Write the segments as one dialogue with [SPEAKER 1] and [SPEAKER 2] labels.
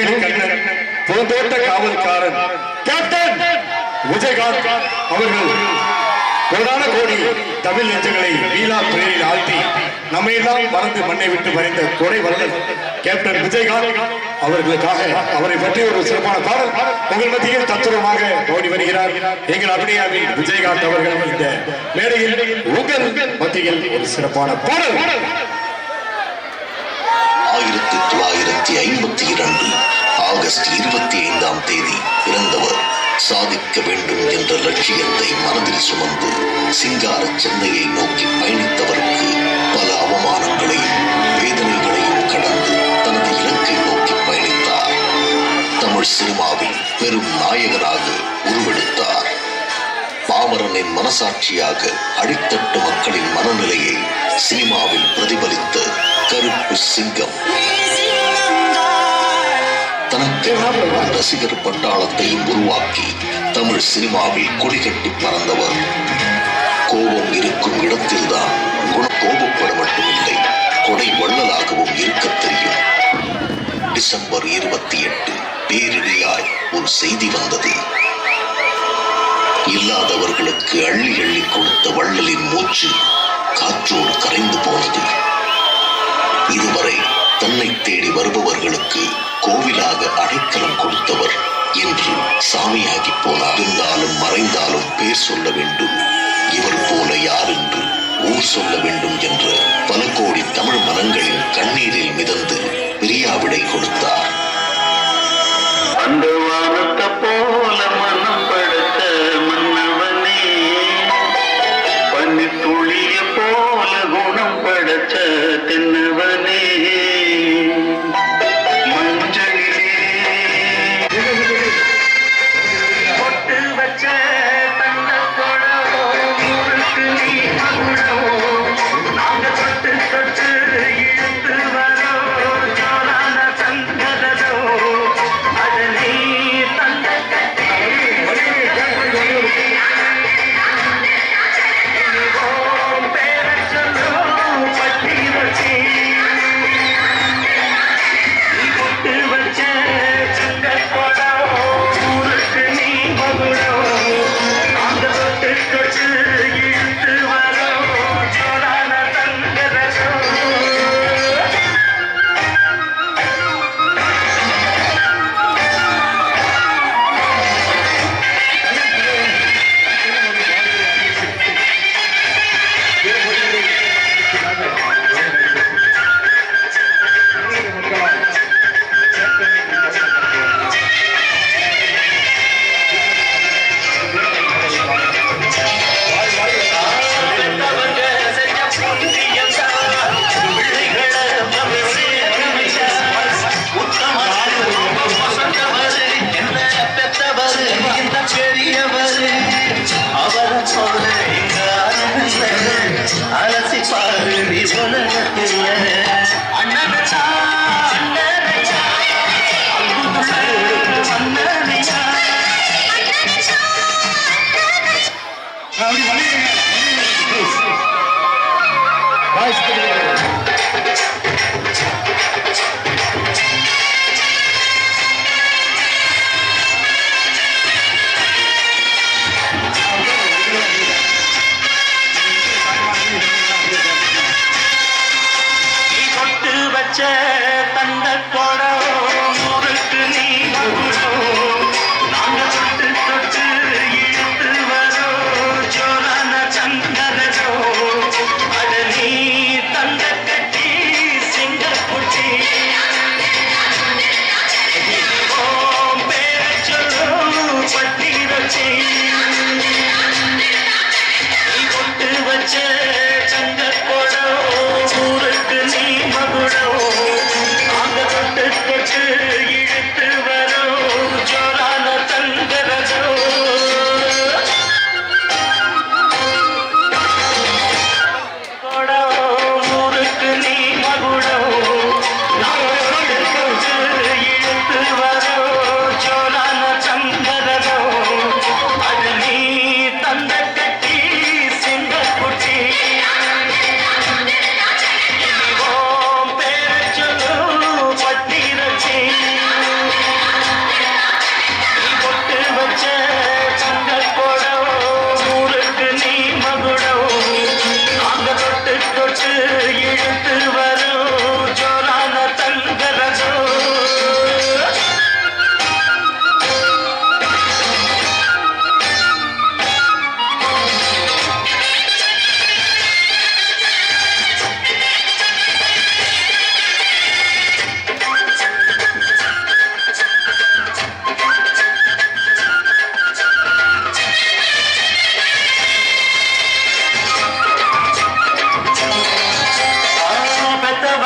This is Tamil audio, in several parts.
[SPEAKER 1] பூவிலி கண்ணன் பூந்தோட்ட காவல்காரன் கேப்டன் விஜயகாந்த் அவர்கள் கோடான கோடி தமிழ் நெஞ்சங்களை வீலா துறையில் ஆழ்த்தி நம்மை எல்லாம் மறந்து மண்ணை விட்டு மறைந்த கொடை வல்லல் கேப்டன் விஜயகாந்த் அவர்களுக்காக அவரை பற்றி ஒரு சிறப்பான பாடல் உங்கள் மத்தியில் தத்துவமாக ஓடி வருகிறார். எங்கள் அபிநயாவில் விஜயகாந்த் அவர்கள் இந்த மேடையில் உங்கள் மத்தியில் ஒரு சிறப்பான பாடல்.
[SPEAKER 2] ஆயிரத்தி தொள்ளாயிரத்தி ஐம்பத்தி இரண்டு ஆகஸ்ட் இருபத்தி ஐந்தாம் தேதி பிறந்தவர். சாதிக்க வேண்டும் என்ற லட்சியத்தை மனதில் சுமந்து சிங்கார சென்னையை நோக்கி பயணித்தவருக்கு பல அவமானங்களையும் வேதனைகளையும் கடந்து தனது இலக்கை நோக்கி பயணித்தார். தமிழ் சினிமாவில் பெரும் நாயகனாக உருவெடுத்தார். பாமரனின் மனசாட்சியாக அடித்தட்டு மக்களின் மனநிலையை சினிமாவில் பிரதிபலித்த கருப்பு சிங்கம். தனக்கென ரசிகர் பட்டாளத்தை உருவாக்கி தமிழ் சினிமாவில் கொடிகட்டி பறந்தவர். கோபம் இருக்கும் இடத்தில்தான் குண கோபப்பட மட்டுமில்லை கொடை வள்ளலாகவும் இருக்கத் தெரியும். டிசம்பர் இருபத்தி எட்டு பேரிடியாய் ஒரு செய்தி வந்தது. இல்லாதவர்களுக்கு அள்ளி அள்ளி கொடுத்த வள்ளலின் மூச்சு காற்றோடு தன்னை தேடி வருபவர்களுக்கு கோவிலாக அடைக்கலம் கொடுத்தவர். என்று சாமியாகி போனார். இருந்தாலும் மறைந்தாலும் பேர் சொல்ல வேண்டும். இவர் போல யார் என்று ஊர் சொல்ல வேண்டும் என்ற பல கோடி தமிழ் மனங்களின் கண்ணீரில் மிதந்து பிரியாவிடை கொடுத்தார்.
[SPEAKER 3] அந்த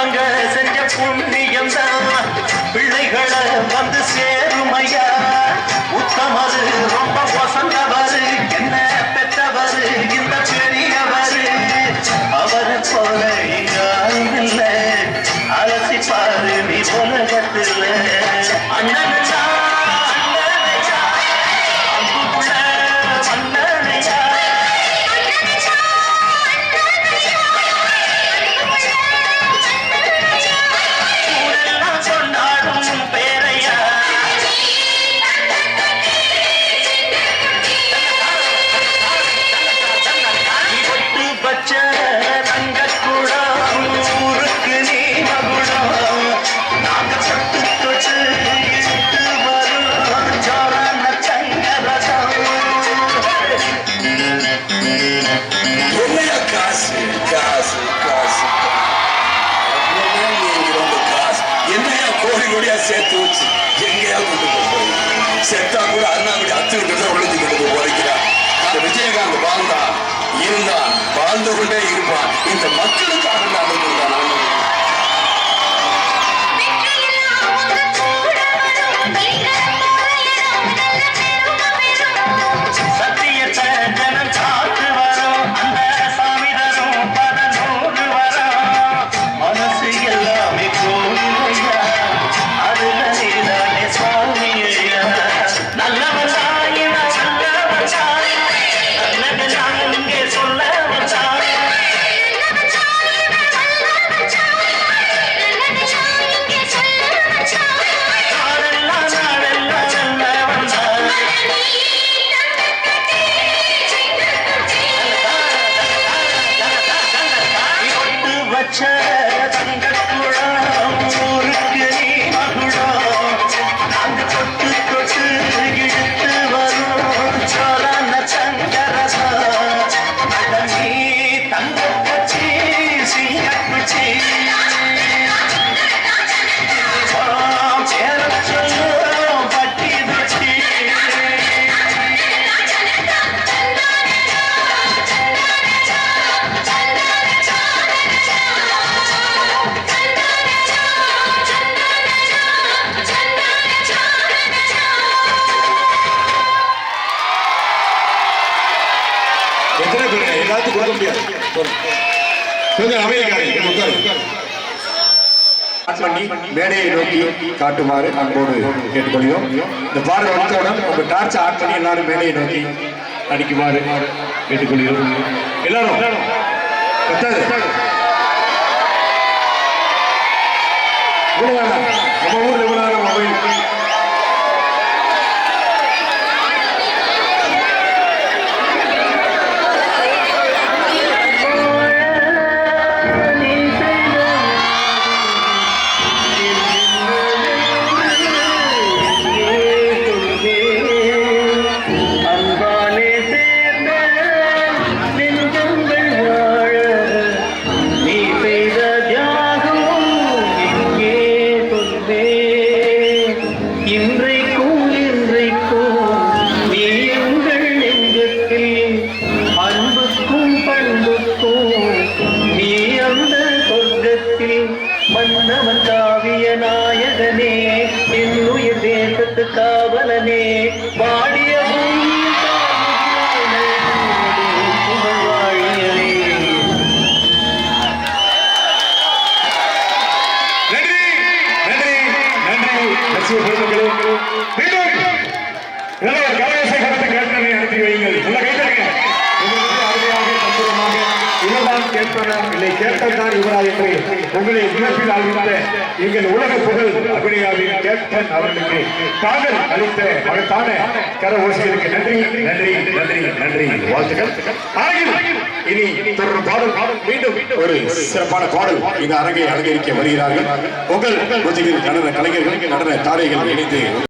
[SPEAKER 3] நாங்க செஞ்ச புண்ணியம் தான் பிள்ளைகளை வந்து சேருமையா உத்தமரு ரொம்ப வசந்தவரு என்ன பெற்றவரு இந்த பெரியவரு. அவரை போல இல்லை அலசி பாரு நீ
[SPEAKER 4] உலகத்தில். அண்ணன் கோடி சேர்த்து வச்சு எங்கேயாவது கொண்டு போய் செத்தா கூட அண்ணாமடி அத்து விட்டு ஒழிஞ்சு கொண்டு போறீங்களா அந்த விஜயகாந்த் வாழ்ந்தான் இருந்தா வாழ்ந்து கொண்டே இருப்பான் இந்த மக்களுக்காக நான் இருந்தான்
[SPEAKER 3] আছে
[SPEAKER 1] எத்தனை பேர் எல்லாத்துக்கும் கொடுக்க முடியாது. கொஞ்சம் அமைதிக்காரங்க உட்காரு. பண்ணி மேடையை நோக்கி காட்டுமாறு அன்போடு கேட்டுக்கொள்கிறோம். இந்த பாடல் வந்தவுடன் உங்க டார்ச் ஆன் பண்ணி எல்லாரும் மேடையை நோக்கி அடிக்குமாறு கேட்டுக்கொள்கிறோம். எல்லாரும். பத்தாது. இவ்வளவு உங்களை விண்ணப்பில் ஆகின்ற எங்கள் உலக புகழ் அபிநயாவின் கேப்டன் அவர்களுக்கு தாங்கள் அளித்த மகத்தான கர ஓசைகளுக்கு நன்றி நன்றி நன்றி நன்றி. வாழ்த்துக்கள். இனி தொடரும் பாடல். மீண்டும் ஒரு சிறப்பான பாடல் இந்த அரங்கை அலங்கரிக்க வருகிறார்கள். உங்கள் நடன கலைஞர்கள் நடன தாரைகள் இணைந்து